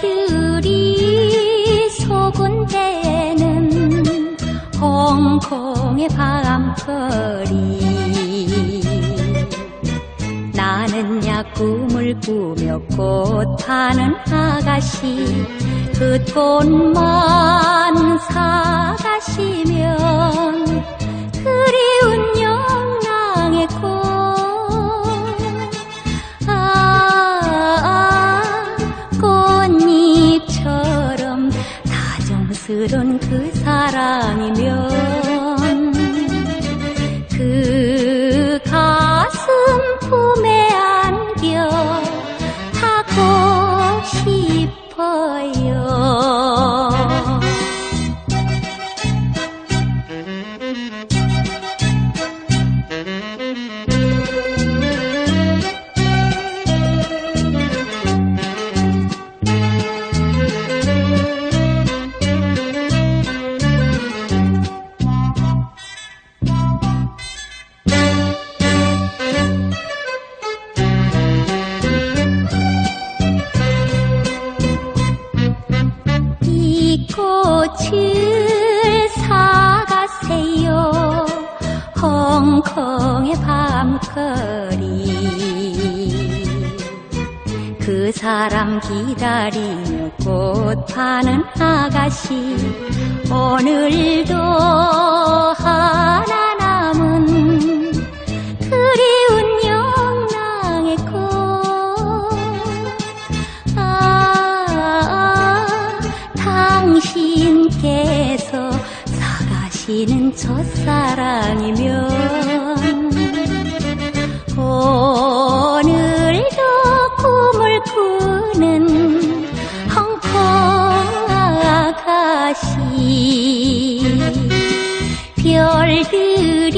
별들이 속은 때는 홍콩의 밤거리. 나는 야 꿈을 꾸며 꽃 파는 아가씨 그 꽃만 사가시면 다정스런 그 사랑이면 꽃을 사가세요. 홍콩의 밤거리. 그 사람 기다리며 꽃 파는 아가씨 오늘도 하나 사가시는 첫사랑이면 오늘도 꿈을 꾸는 홍콩 아가씨. 별들이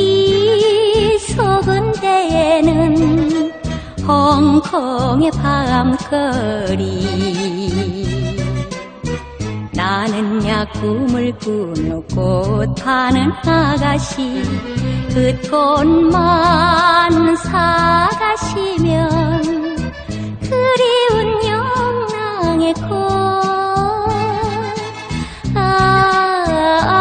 속은 데에는 홍콩의 밤거리 나는야 꿈을 꽃 파는 아가씨 그 꽃만 사가시면 그리운 영랑의 꽃. 아,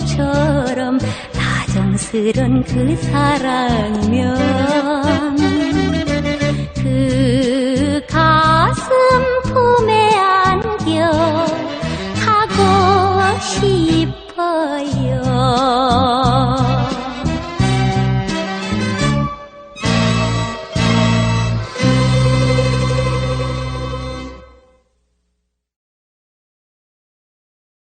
꽃잎처럼 다정스런 그 사랑이면